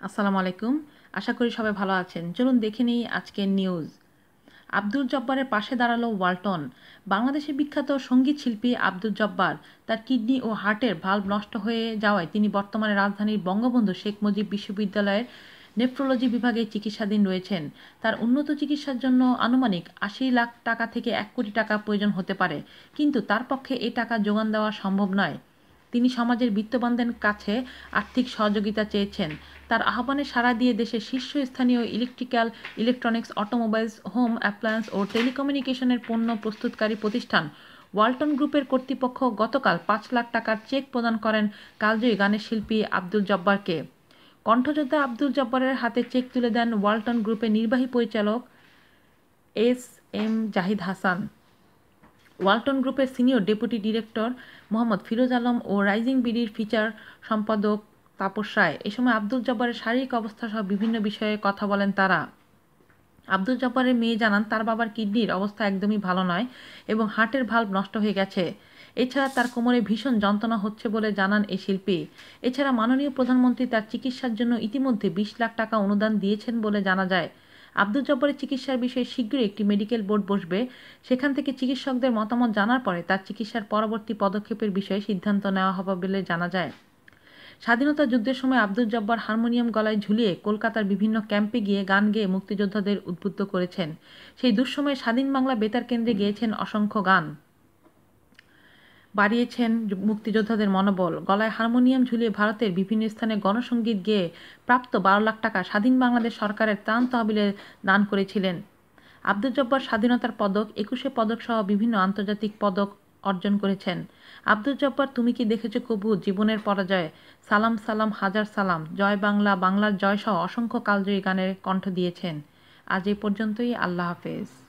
আসসালামু আলাইকুম। আশা করি সবাই ভালো আছেন। চলুন দেখে নিই আজকের নিউজ আব্দুল জব্বারের পাশে দাঁড়াল ওয়ালটন। বাংলাদেশের বিখ্যাত সংগীত শিল্পী আব্দুল জব্বার তার কিডনি ও হার্টের ভাল্ব নষ্ট হয়ে যাওয়ায় তিনি বর্তমানে রাজধানীর বঙ্গবন্ধু শেখ মুজিব বিশ্ববিদ্যালয়ের নেফ্রোলজি বিভাগে চিকিৎসাধীন রয়েছেন। তার উন্নত চিকিৎসার জন্য আনুমানিক আশি লাখ টাকা থেকে এক কোটি টাকা প্রয়োজন হতে পারে। কিন্তু তার পক্ষে এই টাকা যোগান দেওয়া সম্ভব নয়। তিনি সমাজের বিত্তবানদের কাছে আর্থিক সহযোগিতা চেয়েছেন। তার আহ্বানে সাড়া দিয়ে দেশের শীর্ষস্থানীয় electrical, electronics, automobiles, home appliance ও টেলিকমিউনিকেশনের পণ্য প্রস্তুতকারী প্রতিষ্ঠান ওয়ালটন গ্রুপের কর্তৃপক্ষ গতকাল পাঁচ লাখ টাকার চেক প্রদান করেন কালজয়ী গানের শিল্পী আব্দুল জব্বারকে। কণ্ঠযোদ্ধা আব্দুল জব্বারের হাতে চেক তুলে দেন ওয়ালটন গ্রুপের নির্বাহী পরিচালক এস এম জাহিদ হাসান। ওয়ালটন গ্রুপের senior deputy director Mohammad Firoz Alam ও রাইজিং বিডির ফিচার সম্পাদক তাপস রায়। এ সময় আব্দুল জব্বারের শারীরিক অবস্থা সহ বিভিন্ন বিষয়ে কথা বলেন তারা। আব্দুল জব্বারের মেয়ে জানান, তার বাবার কিডনির অবস্থা একদমই ভালো নয় এবং হার্টের ভাল্ব নষ্ট হয়ে গেছে। এছাড়া তার কোমরে ভীষণ যন্ত্রণা হচ্ছে বলে জানান এই শিল্পী। এছাড়া মাননীয় প্রধানমন্ত্রী তার চিকিৎসার জন্য ইতিমধ্যে বিশ লাখ টাকা অনুদান দিয়েছেন বলে জানা যায়। আব্দুল জব্বরের চিকিৎসার বিষয়ে শীঘ্রই একটি মেডিকেল বোর্ড বসবে। সেখান থেকে চিকিৎসকদের মতামত জানার পরে তার চিকিৎসার পরবর্তী পদক্ষেপের বিষয়ে সিদ্ধান্ত নেওয়া হবে বলে জানা যায়। স্বাধীনতা যুদ্ধের সময় আব্দুল জব্বার হারমোনিয়াম গলায় ঝুলিয়ে কলকাতার বিভিন্ন ক্যাম্পে গিয়ে গান গেয়ে মুক্তিযোদ্ধাদের উদ্বুদ্ধ করেছেন। সেই দুঃসময়ে স্বাধীন বাংলা বেতার কেন্দ্রে গিয়েছেন অসংখ্য গান। বাড়িয়েছেন মুক্তিযোদ্ধাদের মনোবল। গলায় হারমোনিয়াম ঝুলিয়ে ভারতের বিভিন্ন স্থানে গণসঙ্গীত গেয়ে প্রাপ্ত বারো লাখ টাকা স্বাধীন বাংলাদেশ সরকারের ত্রাণ তহবিলে দান করেছিলেন। আব্দুল জব্বার স্বাধীনতার পদক, একুশে পদক সহ বিভিন্ন আন্তর্জাতিক পদক অর্জন করেছেন। আব্দুল জব্বার, তুমি কি দেখেছ কবু জীবনের পরাজয়, সালাম সালাম, হাজার সালাম, জয় বাংলা, বাংলার জয় সহ অসংখ্য কালজয়ী গানের কণ্ঠ দিয়েছেন। আজ এ পর্যন্তই, আল্লাহ হাফেজ।